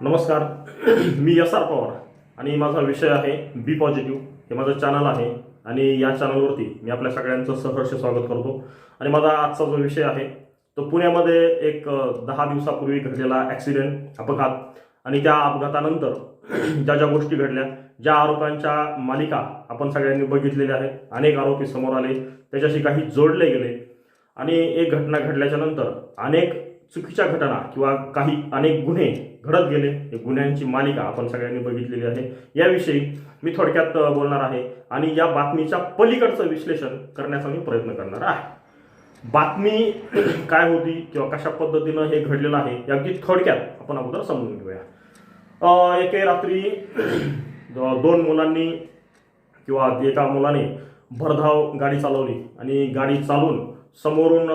नमस्कार. मी S R Pawar आणि माझा विषय आहे बी पॉझिटिव्ह हे माझं चॅनल आहे आणि या चॅनलवरती मी आपल्या सगळ्यांचं सहर्ष स्वागत करतो. आणि माझा आजचा जो विषय आहे तो पुण्यामध्ये एक दहा दिवसापूर्वी घडलेला ॲक्सिडेंट अपघात आणि त्या अपघातानंतर ज्या ज्या गोष्टी घडल्या ज्या आरोपांच्या मालिका आपण सगळ्यांनी बघितलेल्या आहेत अनेक आरोपी समोर आले त्याच्याशी काही जोडले गेले. आणि एक घटना घडल्याच्या नंतर अनेक चुकीच्या घटना किंवा काही अनेक गुन्हे घडत गेले. गुन्ह्यांची मालिका आपण सगळ्यांनी बघितलेली आहे. याविषयी मी थोडक्यात बोलणार आहे आणि या बातमीच्या पलीकडचं विश्लेषण करण्याचा मी प्रयत्न करणार आहे. बातमी काय होती किंवा कशा पद्धतीनं हे घडलेलं आहे हे अगदी थोडक्यात आपण अगोदर समजून घेऊया. एके रात्री दोन मुलांनी किंवा एका मुलाने भरधाव गाडी चालवली आणि गाडी चालून समोरून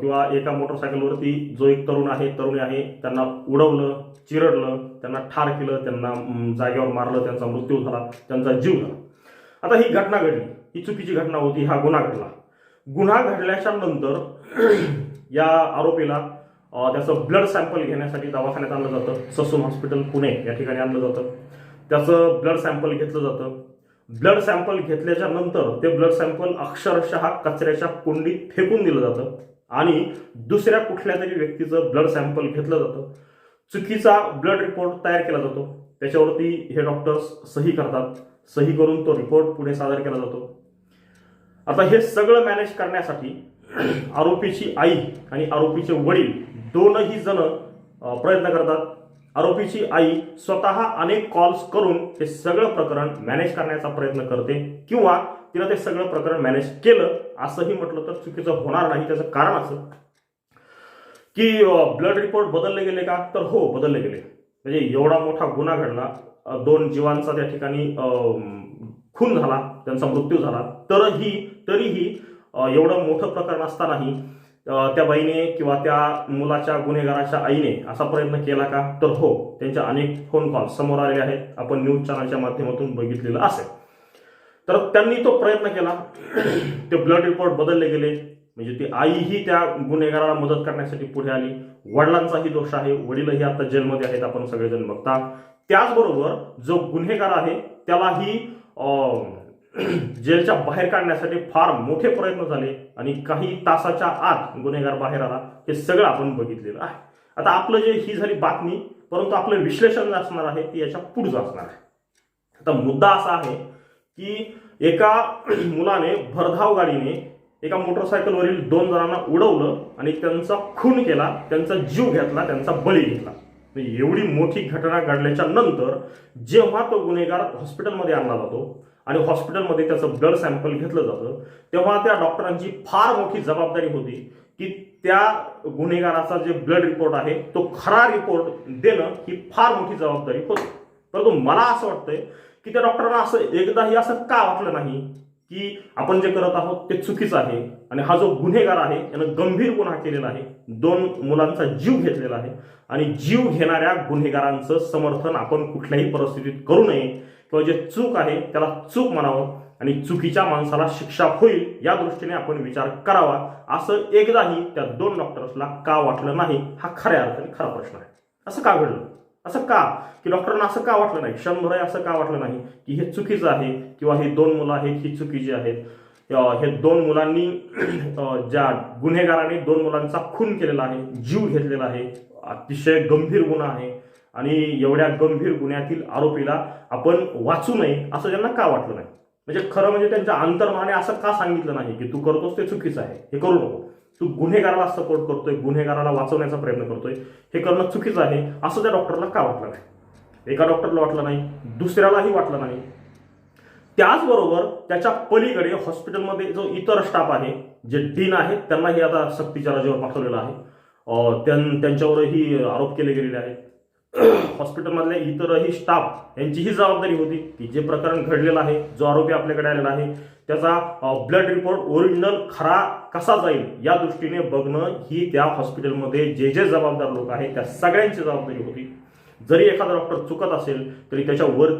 किंवा एका मोटरसायकलवरती जो एक तरुण आहे तरुणी आहे त्यांना उडवलं चिरडलं त्यांना ठार केलं त्यांना जागेवर मारलं त्यांचा मृत्यू झाला त्यांचा जीव झाला. आता ही घटना घडली. ही चुकीची घटना होती हा गुन्हा घडला. गुन्हा घडल्याच्या नंतर या आरोपीला त्याचं ब्लड सॅम्पल घेण्यासाठी दवाखान्यात आणलं जातं. ससून हॉस्पिटल पुणे या ठिकाणी आणलं जातं. त्याचं ब्लड सॅम्पल घेतलं जातं. ब्लड सॅम्पल घेतल्याच्या नंतर ते ब्लड सॅम्पल अक्षरशः कचऱ्याच्या कुंडीत फेकून दिलं जातं आणि दुसऱ्या कुठल्या तरी व्यक्तीचं ब्लड सॅम्पल घेतलं जातं. चुकीचा ब्लड रिपोर्ट तयार केला जातो. त्याच्यावरती हे डॉक्टर्स सही करतात. सही करून तो रिपोर्ट पुढे सादर केला जातो. आता हे सगळं मॅनेज करण्यासाठी आरोपीची आई आणि आरोपीचे वडील दोनही जण प्रयत्न करतात. आरोपीची आई स्वतः अनेक कॉल्स करून हे सगळं प्रकरण मॅनेज करण्याचा प्रयत्न करते किंवा तिनं ते सगळं प्रकरण मॅनेज केलं असंही म्हटलं तर चुकीचं होणार नाही. त्याचं कारण असं की ब्लड रिपोर्ट बदलले गेले का? तर हो बदलले गेले. म्हणजे एवढा मोठा गुन्हा घडला. दोन जीवांचा त्या ठिकाणी खून झाला त्यांचा मृत्यू झाला. तरही तरीही एवढं मोठं प्रकरण असतानाही त्या बाईने किंवा त्या मुलाच्या गुन्हेगाराच्या आईने असा प्रयत्न केला का? तर हो त्यांच्या अनेक फोन कॉल समोर आलेले आहेत. आपण न्यूज चॅनलच्या माध्यमातून बघितलेलं असेल. तर त्यांनी तो प्रयत्न केला. ते ब्लड रिपोर्ट बदलले गेले. म्हणजे ती आईही त्या गुन्हेगाराला मदत करण्यासाठी पुढे आली. वडिलांचाही दोष आहे. वडीलही आता जेलमध्ये आहेत. आपण सगळेजण बघता. त्याचबरोबर जो गुन्हेगार आहे त्यालाही जेलच्या बाहेर काढण्यासाठी फार मोठे प्रयत्न झाले आणि काही तासाच्या आत गुन्हेगार बाहेर आला. हे सगळं आपण बघितलेलं आहे. आता आपलं जे ही झाली बातमी परंतु आपलं विश्लेषण जे असणार आहे ते याच्या पुढचं असणार आहे. आता मुद्दा असा आहे की एका मुलाने भरधाव गाडीने एका मोटरसायकलवरील दोन जणांना उडवलं आणि त्यांचा खून केला त्यांचा जीव घेतला त्यांचा बळी घेतला. म्हणजे एवढी मोठी घटना घडल्याच्या नंतर जेव्हा तो गुन्हेगार हॉस्पिटलमध्ये आणला जातो आणि हॉस्पिटलमध्ये त्याचं ब्लड सॅम्पल घेतलं जातं तेव्हा त्या डॉक्टरांची फार मोठी जबाबदारी होती की त्या गुन्हेगाराचा जे ब्लड रिपोर्ट आहे तो खरा रिपोर्ट देणं ही फार मोठी जबाबदारी होती. परंतु मला असं वाटतंय की त्या डॉक्टरांना असं एकदाही असं का वाटलं नाही की आपण जे करत आहोत ते चुकीचं आहे आणि हा जो गुन्हेगार आहे यानं गंभीर गुन्हा केलेला आहे दोन मुलांचा जीव घेतलेला आहे आणि जीव घेणाऱ्या गुन्हेगारांचं समर्थन आपण कुठल्याही परिस्थितीत करू नये किंवा जे चूक आहे त्याला चूक म्हणावं आणि चुकीच्या माणसाला शिक्षा होईल या दृष्टीने आपण विचार करावा. असं एकदाही त्या दोन डॉक्टर्सला का वाटलं नाही? हा खऱ्या अर्थाने खरा प्रश्न आहे. असं का घडलं? असं का? की डॉक्टरांना असं का वाटलं नाही? क्षणभर असं का वाटलं नाही? की हे चुकीचं आहे किंवा ही दोन मुलं आहेत ही चुकीची आहेत हे दोन मुलांनी ज्या गुन्हेगाराने दोन मुलांचा खून केलेला आहे जीव घेतलेला आहे अतिशय गंभीर गुन्हा आहे आणि एवढ्या गंभीर गुन्ह्यातील आरोपीला आपण वाचू नये असं त्यांना का वाटलं नाही? म्हणजे खरं म्हणजे त्यांच्या अंतर्माने असं का सांगितलं नाही की तू करतोस ते चुकीचं आहे? हे करू नको. तू गुन्हेगाराला सपोर्ट करतोय गुन्हेगाराला वाचवण्याचा प्रयत्न करतोय. हे करणं चुकीचं आहे असं त्या डॉक्टरला का वाटलं नाही? एका डॉक्टरला वाटलं नाही दुसऱ्यालाही वाटलं नाही. त्याचबरोबर त्याच्या पलीकडे हॉस्पिटलमध्ये जो इतर स्टाफ आहे जे डीन आहेत त्यांनाही आता सक्तीच्या रजेवर पाठवलेलं आहे. त्यां- त्यांच्यावरही आरोप केले गेलेले आहेत. हॉस्पिटलमधल्या इतरही स्टाफ यांचीही जबाबदारी होती की जे प्रकरण घडलेलं आहे जो आरोपी आपल्याकडे आलेला आहे त्याचा ब्लड रिपोर्ट ओरिजिनल खरा कसा जाईल या दृष्टीने बघणं ही त्या हॉस्पिटलमध्ये जे जे जबाबदार लोक आहेत त्या सगळ्यांची जबाबदारी होती. जरी एखादा डॉक्टर चुकत असेल तरी त्याच्यावर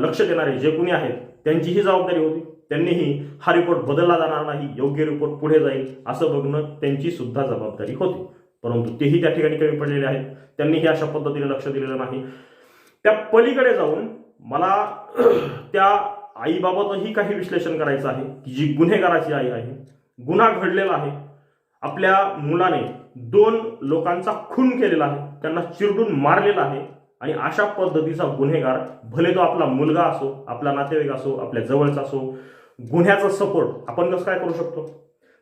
लक्ष देणारे जे कोणी आहेत त्यांचीही जबाबदारी होती. त्यांनीही हा रिपोर्ट बदलला जाणार नाही योग्य रिपोर्ट पुढे जाईल असं बघणं त्यांची सुद्धा जबाबदारी होती. परंतु तेही त्या ठिकाणी कमी पडलेले आहेत. त्यांनीही अशा पद्धतीने लक्ष दिलेलं नाही. त्या पलीकडे जाऊन मला त्या आईबाबतही काही विश्लेषण करायचं आहे की जी गुन्हेगाराची आई आहे गुन्हा घडलेला आहे. आपल्या मुलाने दोन लोकांचा खून केलेला आहे त्यांना चिरडून मारलेला आहे आणि अशा पद्धतीचा गुन्हेगार भले तो आपला मुलगा असो आपला नातेवाईक असो आपल्या जवळचा असो गुन्ह्याचा सपोर्ट आपण कसं काय करू शकतो?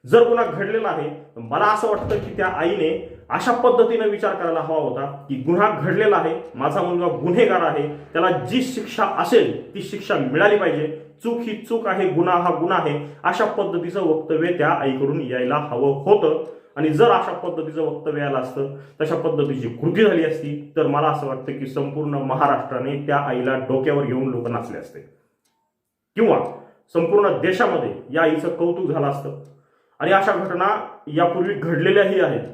जर गुन्हा घडलेला आहे तर मला असं वाटतं की त्या आईने अशा पद्धतीने विचार करायला हवा होता की गुन्हा घडलेला आहे माझा मुलगा गुन्हेगार आहे त्याला जी शिक्षा असेल ती शिक्षा मिळाली पाहिजे. चूक ही चूक आहे गुन्हा हा गुन्हा आहे अशा पद्धतीचं वक्तव्य त्या आईकडून यायला हवं होतं. आणि जर अशा पद्धतीचं वक्तव्य आलं असतं तशा पद्धतीची कृती झाली असती तर मला असं वाटतं की संपूर्ण महाराष्ट्राने त्या आईला डोक्यावर घेऊन लोक नाचले असते. किंवा संपूर्ण देशामध्ये या आईचं कौतुक झालं असतं. आणि अशा घटना यापूर्वी घडलेल्याही आहेत.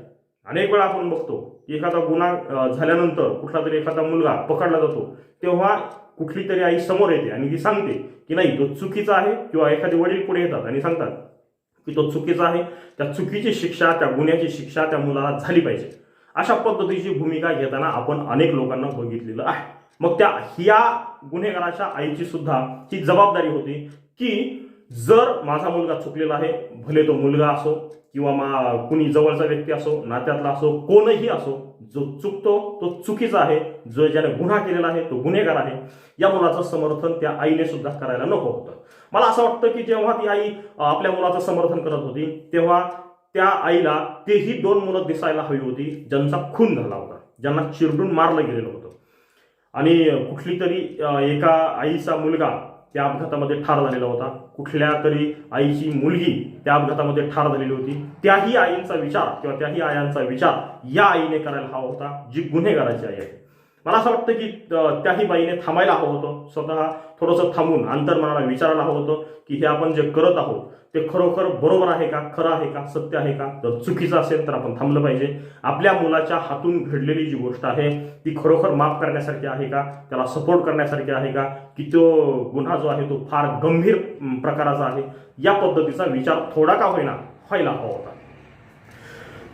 अनेक वेळा आपण बघतो की एखादा गुन्हा झाल्यानंतर कुठला तरी एखादा मुलगा पकडला जातो तेव्हा कुठली तरी आई समोर येते आणि ती सांगते की नाही तो चुकीचा आहे किंवा एखादे वडील पुढे येतात आणि सांगतात की तो चुकीचा आहे त्या चुकीची शिक्षा त्या गुन्ह्याची शिक्षा त्या मुलाला झाली पाहिजे. अशा पद्धतीची भूमिका घेताना आपण अनेक लोकांना बघितलेलं आहे. मग त्या ह्या गुन्हेगाराच्या आईची सुद्धा ही जबाबदारी होती की जर माझा मुलगा चुकलेला आहे भले तो मुलगा असो किंवा मा कुणी जवळचा व्यक्ती असो नात्यातला असो कोणही असो जो चुकतो तो चुकीचा आहे जो ज्याने गुन्हा केलेला आहे तो गुन्हेगार आहे या मुलाचं समर्थन त्या आईने सुद्धा करायला नको होतं. मला असं वाटतं की जेव्हा ती आई आपल्या मुलाचं समर्थन करत होती तेव्हा त्या आईला तेही दोन मुलं दिसायला हवी होती ज्यांचा खून झाला होता ज्यांना चिरडून मारलं गेलेलं होतं. आणि कुठली तरी एका आईचा मुलगा त्या अपघातामध्ये ठार झालेला होता. कुठल्या तरी आईची मुलगी त्या अपघातामध्ये ठार झालेली होती. त्याही आईंचा विचार किंवा त्याही आयांचा विचार या आईने करायला हवा होता जी गुन्हेगाराची आई आहे. मला असं वाटतं की त्याही बाईने थांबायला हवं होतं. स्वतः थोडंसं थांबून अंतर्मनाला विचारायला हवं होतं की हे आपण जे करत आहोत ते खरोखर बरोबर आहे का खरं आहे का सत्य आहे का? जर चुकीचं असेल तर आपण थांबलं पाहिजे. आपल्या मुलाच्या हातून घडलेली जी गोष्ट आहे ती खरोखर माफ करण्यासारखी आहे का? त्याला सपोर्ट करण्यासारखी आहे का? की तो गुन्हा जो आहे तो फार गंभीर प्रकाराचा आहे. या पद्धतीचा विचार थोडा का होईना व्हायला हवा होता.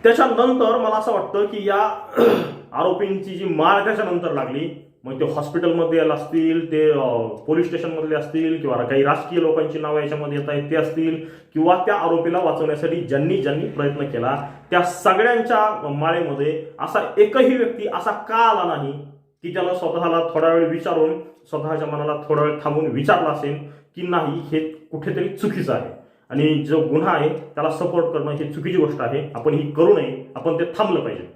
त्याच्यानंतर मला असं वाटतं की या आरोपींची जी माळ त्याच्यानंतर लागली मग ते हॉस्पिटलमध्ये असतील ते पोलीस स्टेशनमधले असतील किंवा काही राजकीय लोकांची नावं याच्यामध्ये येत आहेत ते असतील किंवा त्या आरोपीला वाचवण्यासाठी ज्यांनी ज्यांनी प्रयत्न केला त्या सगळ्यांच्या माळेमध्ये असा एकही व्यक्ती असा का आला नाही की त्याला स्वतःला थोडा वेळ विचारून स्वतःच्या मनाला थोडा वेळ थांबून विचारला असेल की नाही हे कुठेतरी चुकीचं आहे. आणि जो गुन्हा आहे त्याला सपोर्ट करणं ही चुकीची गोष्ट आहे. आपण ही करू नये आपण ते थांबलं पाहिजे.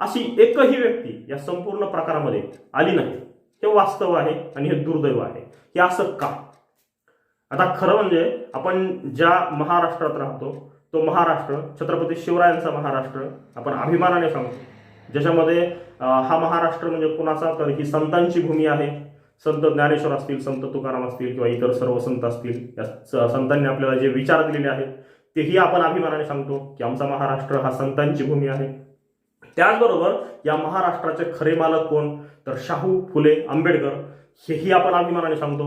अशी एकही व्यक्ती या संपूर्ण प्रकारामध्ये आली नाही. हे वास्तव आहे आणि हे दुर्दैव आहे. हे असं का? आता खरं म्हणजे आपण ज्या महाराष्ट्रात राहतो तो महाराष्ट्र छत्रपती शिवरायांचा महाराष्ट्र आपण अभिमानाने सांगतो. ज्याच्यामध्ये हा महाराष्ट्र म्हणजे कुणाचा? तर ही संतांची भूमी आहे. संत ज्ञानेश्वर असतील संत तुकाराम असतील किंवा इतर सर्व संत असतील या संतांनी आपल्याला जे विचार दिलेले आहेत तेही आपण अभिमानाने सांगतो की आमचा महाराष्ट्र हा संतांची भूमी आहे. त्याचबरोबर या महाराष्ट्राचे खरे मालक कोण? तर शाहू फुले आंबेडकर. हेही आपण अभिमानाने सांगतो.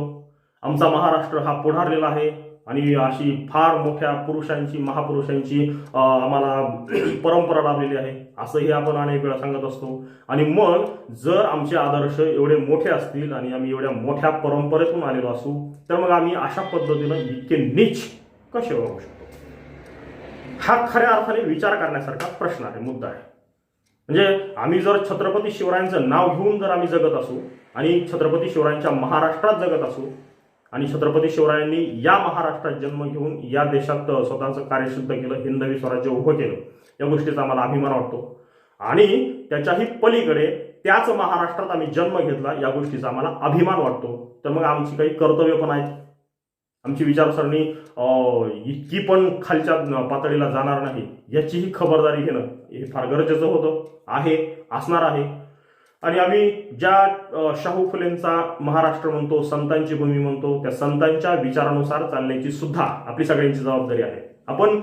आमचा महाराष्ट्र हा पुढारलेला आहे आणि अशी फार मोठ्या पुरुषांची महापुरुषांची आम्हाला परंपरा लाभलेली आहे. असंही आपण अनेक वेळा सांगत असतो. आणि मग जर आमचे आदर्श एवढे मोठे असतील आणि आम्ही एवढ्या मोठ्या परंपरेतून आलेलो असू तर मग आम्ही अशा पद्धतीनं इतके नीच कसे वागू शकतो? हा खऱ्या अर्थाने विचार करण्यासारखा प्रश्न आहे मुद्दा आहे. म्हणजे आम्ही जर छत्रपती शिवरायांचं नाव घेऊन जर आम्ही जगत असू आणि छत्रपती शिवरायांच्या महाराष्ट्रात जगत असू आणि छत्रपती शिवरायांनी या महाराष्ट्रात जन्म घेऊन या देशात स्वतःचं कार्यसिद्ध केलं हिंदवी स्वराज्य उभं केलं या गोष्टीचा आम्हाला अभिमान वाटतो. आणि त्याच्याही पलीकडे त्याच महाराष्ट्रात आम्ही जन्म घेतला या गोष्टीचा आम्हाला अभिमान वाटतो. तर मग आमची काही कर्तव्य पण आहेत. आमची विचारसरणी इतकी पण खालच्या पातळीला जाणार नाही याचीही खबरदारी घेणं हे फार गरजेचं होतं आहे असणार आहे. आणि आम्ही ज्या शाहू फुलेंचा महाराष्ट्र म्हणतो संतांची भूमी म्हणतो त्या संतांच्या विचारानुसार चालण्याची सुद्धा आपली सगळ्यांची जबाबदारी आहे. आपण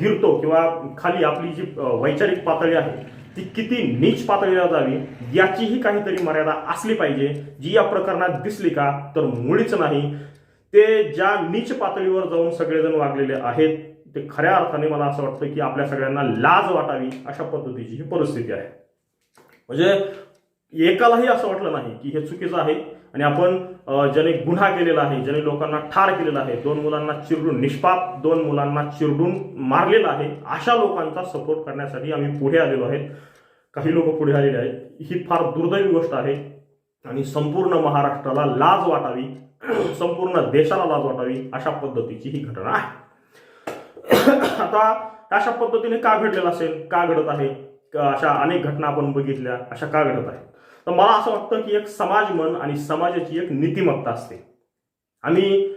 गिरतो किंवा खाली आपली जी वैचारिक पातळी आहे ती किती नीच पातळीला जावी याचीही काहीतरी मर्यादा असली पाहिजे जी या प्रकरणात दिसली का तर मुळीच नाही. ते ज्या नीच पातळीवर जाऊन सगळेजण वागलेले आहेत ते खऱ्या अर्थाने मला असं वाटतं की आपल्या सगळ्यांना लाज वाटावी अशा पद्धतीची ही परिस्थिती आहे. म्हणजे एकालाही असं वाटलं नाही की हे चुकीचं आहे आणि आपण ज्याने गुन्हा केलेला आहे ज्याने लोकांना ठार केलेला आहे दोन मुलांना चिरडून निष्पाप दोन मुलांना चिरडून मारलेला आहे अशा लोकांचा सपोर्ट करण्यासाठी आम्ही पुढे आलेलो आहेत. काही लोक पुढे आलेले आहेत. ही फार दुर्दैवी गोष्ट आहे. आणि संपूर्ण महाराष्ट्राला लाज वाटावी संपूर्ण देशाला लाज वाटावी अशा पद्धतीची ही घटना आहे. आता अशा पद्धतीने का घडलेलं असेल? का घडत आहे? अशा अनेक घटना आपण बघितल्या अशा का घडत आहेत? तर मला असं वाटतं की एक समाज मन आणि समाजाची एक नीतिमत्ता असते. आम्ही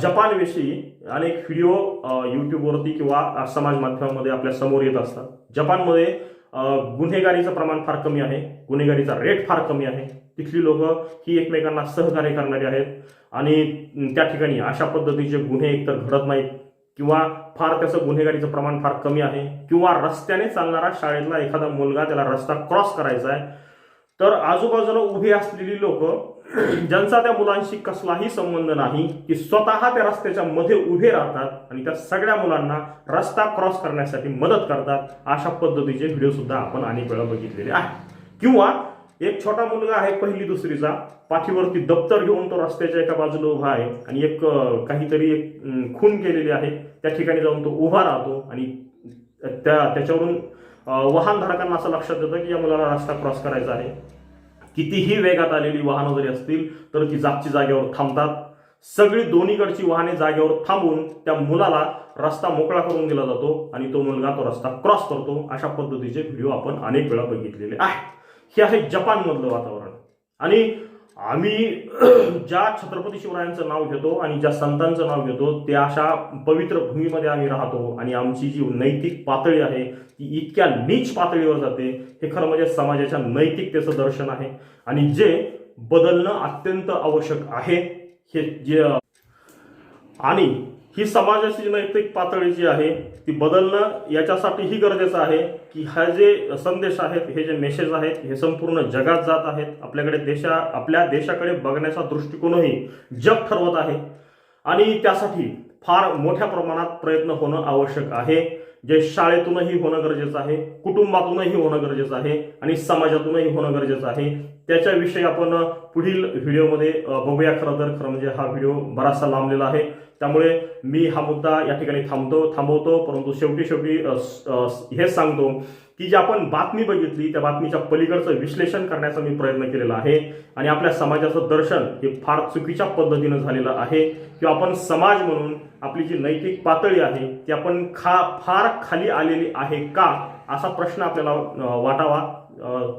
जपानविषयी अनेक व्हिडिओ यूट्यूबवरती युट्यूबवरती किंवा समाज माध्यमामध्ये आपल्यासमोर येत असतात. जपानमध्ये गुन्हेगारीचं प्रमाण फार कमी आहे गुन्हेगारीचा रेट फार कमी आहे. तिथली लोक ही एकमेकांना सहकार्य करणारी आहेत. आणि त्या ठिकाणी अशा पद्धतीचे गुन्हे एकतर घडत नाहीत किंवा फार त्याचं गुन्हेगारीचं प्रमाण फार कमी आहे किंवा रस्त्याने चालणारा शाळेतला एखादा मुलगा त्याला रस्ता क्रॉस करायचा आहे. तर आजूबाजूला उभी असलेली लोक ज्यांचा त्या मुलांशी कसलाही संबंध नाही की स्वतः त्या रस्त्याच्या मध्ये उभे राहतात आणि त्या सगळ्या मुलांना रस्ता क्रॉस करण्यासाठी मदत करतात. अशा पद्धतीचे व्हिडिओ सुद्धा आपण अनेक वेळा बघितलेले आहे किंवा एक छोटा मुलगा आहे पहिली दुसरीचा. पाठीवरती दप्तर घेऊन तो रस्त्याच्या एका बाजूला उभा आहे आणि एक काहीतरी एक खून केलेली आहे. त्या ठिकाणी जाऊन तो उभा राहतो आणि त्या त्याच्यावरून वाहनधारकांना असं लक्षात येतं की या मुलाला रस्ता क्रॉस करायचा आहे. कितीही वेगात आलेली वाहनं जरी असतील तर ती जागची जागेवर थांबतात. सगळी दोन्हीकडची वाहने जागेवर थांबून त्या मुलाला रस्ता मोकळा करून दिला जातो आणि तो मुलगा तो रस्ता क्रॉस करतो. अशा पद्धतीचे व्हिडिओ आपण अनेक वेळा बघितलेले आहेत. हे आहे जपानमधलं वातावरण. आणि आम्ही ज्या छत्रपती शिवरायांचं नाव घेतो आणि ज्या संतांचं नाव घेतो त्या अशा पवित्र भूमीमध्ये आम्ही राहतो आणि आमची जी नैतिक पातळी आहे ती इतक्या नीच पातळीवर जाते हे खरं म्हणजे समाजाच्या नैतिकतेचं दर्शन आहे. आणि जे बदलणं अत्यंत आवश्यक आहे हे जे आणि ही समाजाची नैतिक पातळी जी आहे ती बदलणं याच्यासाठीही गरजेचं आहे की हा जे संदेश आहेत हे जे मेसेज आहेत हे संपूर्ण जगात जात आहेत. आपल्याकडे देशा आपल्या देशाकडे बघण्याचा दृष्टिकोनही जग ठरवत आहे. आणि त्यासाठी फार मोठ्या प्रमाणात प्रयत्न होणं आवश्यक आहे. जे शाळेतूनही होणं गरजेचं आहे कुटुंबातूनही होणं गरजेचं आहे आणि समाजातूनही होणं गरजेचं आहे. त्याच्याविषयी आपण पुढील व्हिडिओमध्ये बघूया खरं तर. खरं म्हणजे हा व्हिडिओ बराचसा लांबलेला आहे. त्यामुळे मी हा मुद्दा या ठिकाणी थांबतो थांबवतो. परंतु शेवटी शेवटी हेच सांगतो की जी आपण बातमी बघितली त्या बातमीच्या पलीकडचं विश्लेषण करण्याचा मी प्रयत्न केलेला आहे. आणि आपल्या समाजाचं दर्शन हे फार चुकीच्या पद्धतीनं झालेलं आहे. किंवा आपण समाज म्हणून आपली जी नैतिक पातळी आहे ती आपण खा फार खाली आलेली आहे का असा प्रश्न आपल्याला वाटावा.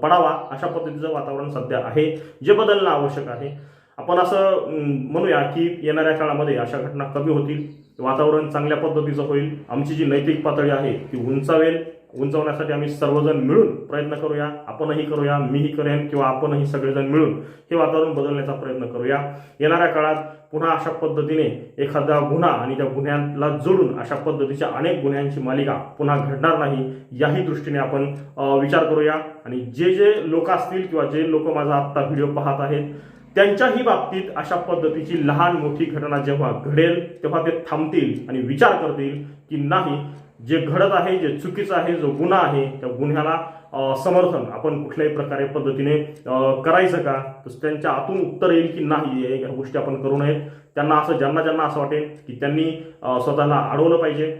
पडावा अशा पद्धतीचं वातावरण सध्या आहे जे बदलणं आवश्यक आहे. आपण असं म्हणूया की येणाऱ्या काळामध्ये अशा घटना कमी होतील वातावरण चांगल्या पद्धतीचं होईल. आमची जी नैतिक पातळी आहे ती उंचावेल. उंचवण्यासाठी आम्ही सर्वजण मिळून प्रयत्न करूया. आपणही करूया मीही करेन किंवा आपणही सगळेजण मिळून हे वातावरण बदलण्याचा प्रयत्न करूया. येणाऱ्या काळात पुन्हा अशा पद्धतीने एखादा गुन्हा आणि त्या गुन्ह्याला जोडून अशा पद्धतीच्या अनेक गुन्ह्यांची मालिका पुन्हा घडणार नाही याही दृष्टीने आपण विचार करूया. आणि जे जे लोक असतील किंवा जे लोक माझा आत्ता व्हिडिओ पाहत आहेत त्यांच्याही बाबतीत अशा पद्धतीची लहान मोठी घटना जेव्हा घडेल तेव्हा ते थांबतील आणि विचार करतील की नाही जे घडत आहे जे चुकीचं आहे जो गुन्हा आहे त्या गुन्ह्याला समर्थन आपण कुठल्याही प्रकारे पद्धतीने करायचं का? तर त्यांच्या आतून उत्तर येईल की नाही या ह्या गोष्टी आपण करू नयेत. त्यांना असं ज्यांना ज्यांना असं वाटेल की त्यांनी स्वतःला अडवलं पाहिजे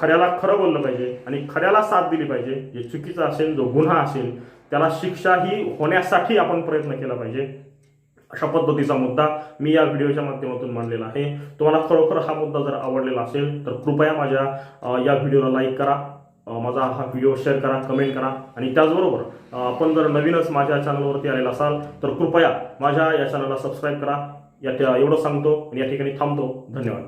खऱ्याला खरं बोललं पाहिजे आणि खऱ्याला साथ दिली पाहिजे. जे चुकीचं असेल जो गुन्हा असेल त्याला शिक्षाही होण्यासाठी आपण प्रयत्न केला पाहिजे. अशा पद्धतीचा मुद्दा मी या व्हिडिओच्या माध्यमातून मांडलेला आहे. तुम्हाला खरोखर हा मुद्दा जर आवडलेला असेल तर कृपया माझ्या या व्हिडिओला लाईक करा. माझा हा व्हिडिओ शेअर करा कमेंट करा. आणि त्याचबरोबर आपण जर नवीनच माझ्या चॅनलवरती आलेला असाल तर कृपया माझ्या या चॅनलला सबस्क्राईब करा. या एवढं सांगतो आणि या ठिकाणी थांबतो. धन्यवाद.